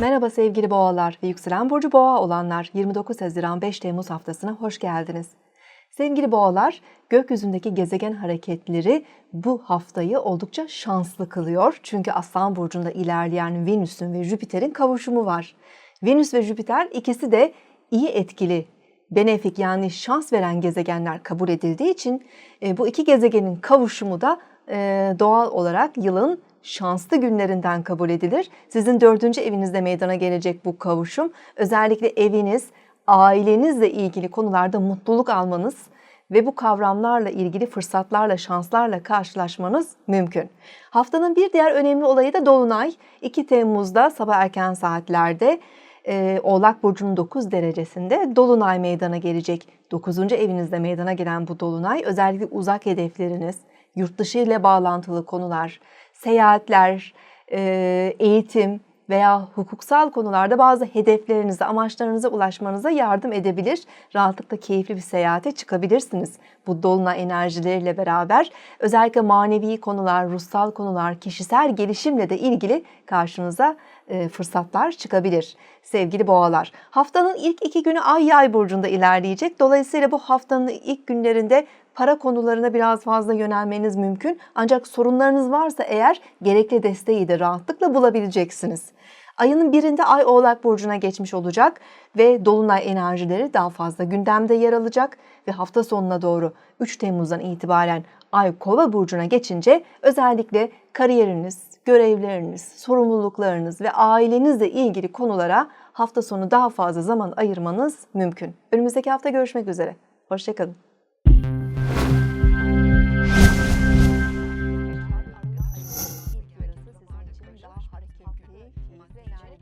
Merhaba sevgili boğalar ve yükselen burcu boğa olanlar 29 Haziran 5 Temmuz haftasına hoş geldiniz. Sevgili boğalar, gökyüzündeki gezegen hareketleri bu haftayı oldukça şanslı kılıyor. Çünkü Aslan burcunda ilerleyen Venüs'ün ve Jüpiter'in kavuşumu var. Venüs ve Jüpiter ikisi de iyi etkili, benefik yani şans veren gezegenler kabul edildiği için e, bu iki gezegenin kavuşumu da e, doğal olarak yılın şanslı günlerinden kabul edilir. Sizin dördüncü evinizde meydana gelecek bu kavuşum özellikle eviniz, ailenizle ilgili konularda mutluluk almanız ve bu kavramlarla ilgili fırsatlarla, şanslarla karşılaşmanız mümkün. Haftanın bir diğer önemli olayı da Dolunay. 2 Temmuz'da sabah erken saatlerde e, Oğlak Burcu'nun 9 derecesinde Dolunay meydana gelecek. 9. evinizde meydana gelen bu Dolunay özellikle uzak hedefleriniz, yurt dışı ile bağlantılı konular, seyahatler, e, eğitim veya hukuksal konularda bazı hedeflerinize, amaçlarınıza ulaşmanıza yardım edebilir. Rahatlıkla keyifli bir seyahate çıkabilirsiniz. Bu dolunay enerjileriyle beraber özellikle manevi konular, ruhsal konular, kişisel gelişimle de ilgili karşınıza e, fırsatlar çıkabilir. Sevgili boğalar, haftanın ilk iki günü Ay Yay burcunda ilerleyecek. Dolayısıyla bu haftanın ilk günlerinde para konularına biraz fazla yönelmeniz mümkün. Ancak sorunlarınız varsa eğer gerekli desteği de rahatlıkla bulabileceksiniz. Ayının birinde Ay Oğlak Burcu'na geçmiş olacak ve Dolunay enerjileri daha fazla gündemde yer alacak ve hafta sonuna doğru 3 Temmuz'dan itibaren Ay Kova Burcu'na geçince özellikle kariyeriniz, görevleriniz, sorumluluklarınız ve ailenizle ilgili konulara hafta sonu daha fazla zaman ayırmanız mümkün. Önümüzdeki hafta görüşmek üzere. Hoşçakalın.